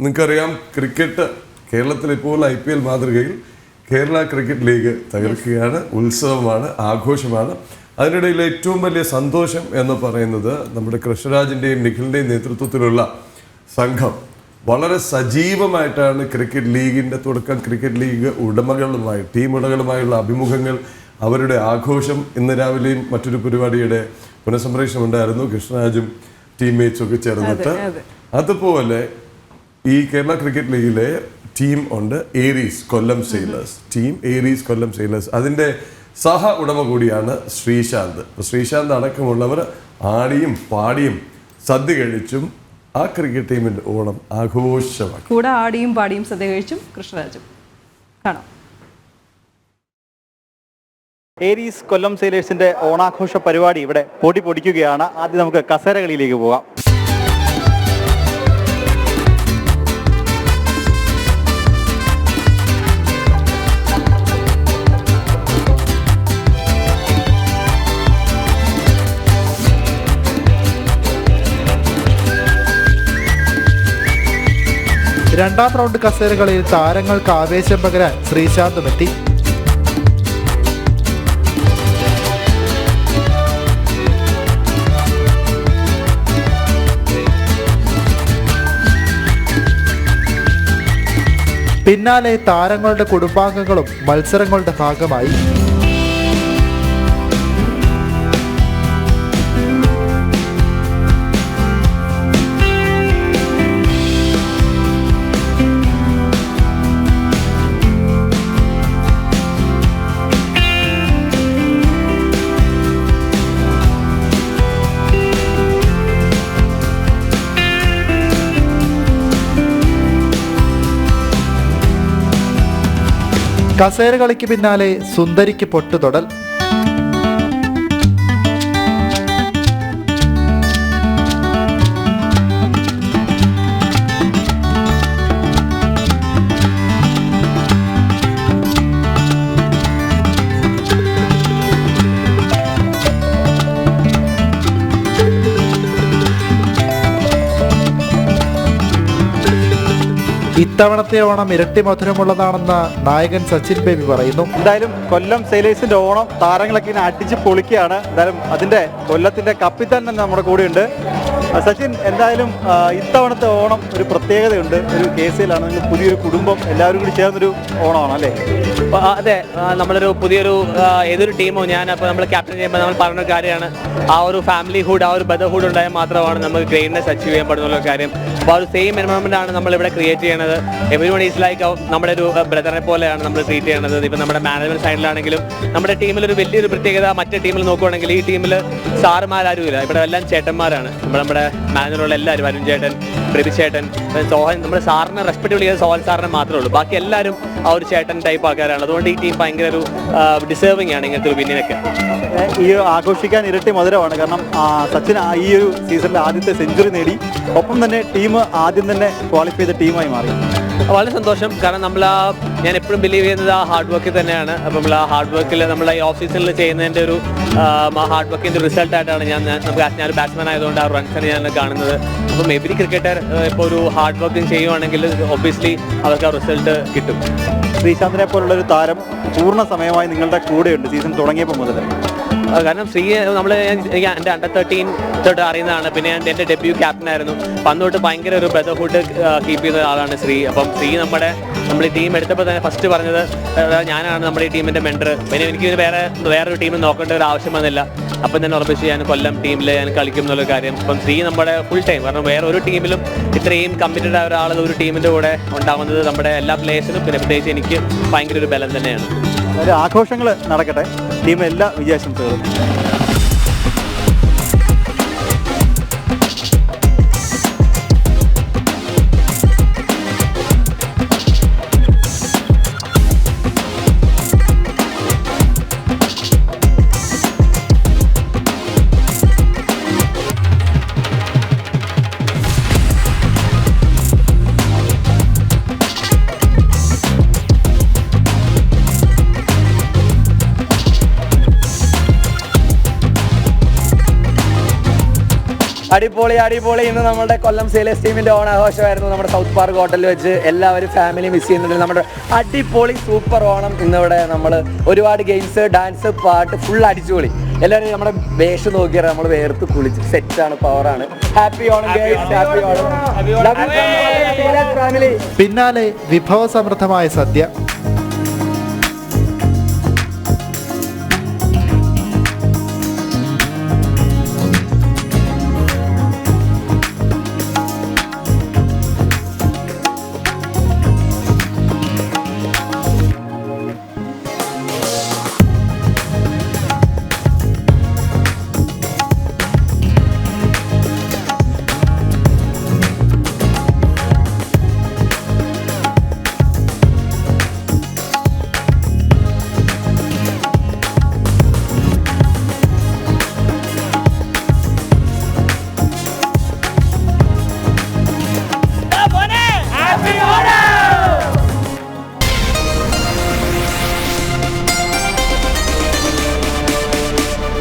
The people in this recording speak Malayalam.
നിങ്ങൾക്കറിയാം ക്രിക്കറ്റ് കേരളത്തിൽ ഇപ്പോൾ ഐ പി എൽ മാതൃകയിൽ കേരള ക്രിക്കറ്റ് ലീഗ് തകർക്കുകയാണ് ഉത്സവമാണ് ആഘോഷമാണ്. അതിനിടയിൽ ഏറ്റവും വലിയ സന്തോഷം എന്ന് പറയുന്നത് നമ്മുടെ കൃഷ്ണരാജിന്റെയും നിഖിലിന്റെയും നേതൃത്വത്തിലുള്ള സംഘം. വളരെ സജീവമായിട്ടാണ് ക്രിക്കറ്റ് ലീഗിന്റെ തുടക്കം ക്രിക്കറ്റ് ലീഗ് ഉടമകളുമായി ടീം ഉടമകളുമായുള്ള അഭിമുഖങ്ങൾ അവരുടെ ആഘോഷം ഇന്ന് രാവിലെയും മറ്റൊരു പരിപാടിയുടെ പുനഃസംപ്രേഷണം ഉണ്ടായിരുന്നു. കൃഷ്ണരാജും ടീംമേറ്റ്സും ഒക്കെ ചേർന്നിട്ട്. അതുപോലെ ഈ കേരള ക്രിക്കറ്റ് ലീഗിലെ ടീം ഉണ്ട് Aries Kollam sailors. Team Aries Kollam sailors. അതിന്റെ സഹ ഉടമ കൂടിയാണ് ശ്രീശാന്ത്. ശ്രീശാന്ത് അടക്കമുള്ളവർ ആടിയും പാടിയും സദ്യ കഴിച്ചും ആ ക്രിക്കറ്റ് ടീമിന്റെ ഓണം ആഘോഷമാണ് കൂടെ ആടിയും പാടിയും സദ്യ കഴിച്ചും കൃഷ്ണരാജും. കാണാം. ഏരീസ് കൊല്ലം സെയിലേഴ്സിന്റെ ഓണാഘോഷ പരിപാടി ഇവിടെ പൊടി പൊടിക്കുകയാണ്. ആദ്യം നമുക്ക് കസേരകളിയിലേക്ക് പോകാം. രണ്ടാം റൗണ്ട് കസേരകളിൽ താരങ്ങൾക്ക് ആവേശം പകരാൻ ശ്രീശാന്തും എത്തി പിന്നാലെ താരങ്ങളുടെ കുടുംബാംഗങ്ങളും മത്സരങ്ങളുടെ ഭാഗമായി. കസേരകളിക്ക് പിന്നാലെ സുന്ദരിക്ക് പൊട്ടുതൊടൽ. ഇത്തവണത്തെ ഓണം ഇരട്ടി മധുരമുള്ളതാണെന്ന് നായകൻ സച്ചിൻ ബേബി പറയുന്നു. എന്തായാലും കൊല്ലം സെയിലേഴ്സിന്റെ ഓണം താരങ്ങളൊക്കെ ഇങ്ങനെ അടിച്ച് പൊളിക്കുകയാണ്. എന്തായാലും അതിന്റെ കൊല്ലത്തിന്റെ കപ്പിത്താൻ തന്നെ നമ്മുടെ കൂടെയുണ്ട്. സച്ചിൻ എന്തായാലും ഇത്തവണത്തെ ഓണം ഒരു പ്രത്യേകതയുണ്ട്. ഒരു കേസിലാണ്. നിങ്ങൾ പുതിയൊരു കുടുംബം എല്ലാവരും കൂടി ചേർന്നൊരു ഓണമാണ് അല്ലേ? അതെ. നമ്മളൊരു പുതിയൊരു ഏതൊരു ടീമോ ഞാൻ അപ്പോൾ നമ്മൾ ക്യാപ്റ്റൻ ചെയ്യുമ്പോൾ നമ്മൾ പറഞ്ഞ കാര്യമാണ്. ആ ഒരു ഫാമിലി ഹുഡ് ആ ഒരു ബ്രദർഹുഡ് ഉണ്ടായാൽ മാത്രമാണ് നമുക്ക് ഗ്രേറ്റ്നെസ് അച്ചീവ് ചെയ്യാൻ പറ്റുന്ന കാര്യം. അപ്പോൾ ആ ഒരു സെയിം എൻവയോൺമെന്റ് ആണ് നമ്മൾ ഇവിടെ ക്രിയേറ്റ് ചെയ്യണത് എവരി വൺ ഈസ് ലൈക്ക് നമ്മുടെ ഒരു ബ്രദറിനെ പോലെയാണ് നമ്മൾ ട്രീറ്റ് ചെയ്യണത്. ഇപ്പം നമ്മുടെ മാനേജ്മെന്റ് സൈഡിലാണെങ്കിലും നമ്മുടെ ടീമിൽ ഒരു വലിയൊരു പ്രത്യേകത മറ്റേ ടീമിൽ നോക്കുകയാണെങ്കിൽ ഈ ടീമിൽ സാറുമാരും ഇല്ല ഇവിടെ എല്ലാം ചേട്ടന്മാരാണ്. നമ്മുടെ നമ്മുടെ മാനേജറുള്ള എല്ലാവരും അരുൺ ചേട്ടൻ പ്രതി ചേട്ടൻ സോഹൻ നമ്മുടെ സാറിനെ റെസ്പെക്ട് വിളിക്കുന്നത് സോഹൻ സാറിനെ മാത്രമേ ഉള്ളൂ. ബാക്കി എല്ലാവരും ആ ഒരു ചേട്ടൻ ടൈപ്പ് ആൾക്കാരാണ് അതുകൊണ്ട് ഈ ടീം ഭയങ്കര ഒരു ഡിസേർവിംഗ് ആണ് ഇങ്ങനത്തെ ഒരു വിന്നിനൊക്കെ ഈ ആഘോഷിക്കാൻ ഇരട്ടി മധുരമാണ്. കാരണം സച്ചിൻ ഈ ഒരു സീസണിൽ ആദ്യത്തെ സെഞ്ചുറി നേടി. ഒപ്പം തന്നെ ടീം ആദ്യം തന്നെ ക്വാളിഫൈ ചെയ്ത ടീമായി മാറി. വളരെ സന്തോഷം. കാരണം നമ്മൾ ആ ഞാൻ എപ്പോഴും ബിലീവ് ചെയ്യുന്നത് ആ ഹാർഡ് വർക്കിൽ തന്നെയാണ്. അപ്പം നമ്മൾ ആ ഹാർഡ് വർക്കിൽ നമ്മൾ ഈ ഓഫ് സീസണിൽ ചെയ്യുന്നതിന്റെ ഒരു ആ ഹാർഡ് വർക്കിന്റെ റിസൾട്ട് ആയിട്ടാണ് ഞാൻ നമുക്ക് ഞാൻ ബാറ്റ്സ്മാൻ ആയതുകൊണ്ട് ആ റൺസാണ് ഞാൻ കാണുന്നത്. അപ്പം എവരി ക്രിക്കറ്റർ ഇപ്പോൾ ഒരു ഹാർഡ് വർക്കിംഗ് ചെയ്യുവാണെങ്കിൽ ഒബ്വിയസ്ലി അവർക്ക് ആ റിസൾട്ട് കിട്ടും. ശ്രീശാന്തിനെ പോലുള്ള ഒരു താരം പൂർണ സമയമായി നിങ്ങളുടെ കൂടെയുണ്ട് സീസൺ തുടങ്ങിയപ്പോൾ മുതൽ കാരണം ശ്രീ നമ്മൾ എനിക്ക് എന്റെ അണ്ടർ തേർട്ടീൻ തൊട്ട് അറിയുന്നതാണ്. പിന്നെ ഞാൻ എന്റെ ഡെബ്യൂ ക്യാപ്റ്റൻ ആയിരുന്നു. അപ്പം അന്ന് തൊട്ട് ഭയങ്കര ഒരു ബ്രദർഹുഡ് കീപ്പ് ചെയ്ത ആളാണ് ശ്രീ. അപ്പം ശ്രീ നമ്മുടെ നമ്മൾ ഈ ടീം എടുത്തപ്പോൾ തന്നെ ഫസ്റ്റ് പറഞ്ഞത് ഞാനാണ് നമ്മുടെ ഈ ടീമിന്റെ മെൻഡർ പിന്നെ എനിക്ക് വേറെ വേറൊരു ടീം നോക്കേണ്ട ഒരു ആവശ്യം വന്നില്ല. അപ്പം തന്നെ ഉറപ്പിച്ച് ഞാൻ കൊല്ലം ടീമിൽ ഞാൻ കളിക്കും എന്നുള്ള കാര്യം. അപ്പം ശ്രീ നമ്മുടെ ഫുൾ ടൈം കാരണം വേറെ ഒരു ടീമിലും ഇത്രയും കമ്മിറ്റഡ് ആയ ഒരാൾ ഒരു ടീമിന്റെ കൂടെ ഉണ്ടാവുന്നത് നമ്മുടെ എല്ലാ പ്ലേയേഴ്സിനും പിന്നെ പ്രത്യേകിച്ച് എനിക്ക് ഭയങ്കര ഒരു ബലം തന്നെയാണ്. അതായത് ആഘോഷങ്ങൾ നടക്കട്ടെ. ടീം എല്ലാ വിജയാശംസകളും. അടിപൊളി അടിപൊളി. ഇന്ന് നമ്മുടെ കൊല്ലം സെയിലേഴ്സ് ടീമിന്റെ ഓണാഘോഷമായിരുന്നു. നമ്മുടെ സൗത്ത് പാർക്ക് ഹോട്ടലിൽ വെച്ച് എല്ലാവരും ഫാമിലി മിസ് ചെയ്യുന്നുണ്ട്. നമ്മുടെ അടിപൊളി സൂപ്പർ ഓണം. ഇന്നിവിടെ നമ്മൾ ഒരുപാട് ഗെയിംസ് ഡാൻസ് പാട്ട് ഫുൾ അടിച്ചുപൊളി. എല്ലാവരും നമ്മുടെ വേഷം നോക്കിയാൽ നമ്മൾ വേർത്ത് കുളിച്ച് സെറ്റാണ് പവറാണ് happy Onam happy Onam. Family പിന്നാലെ വിഭവസമൃദ്ധമായ സദ്യ.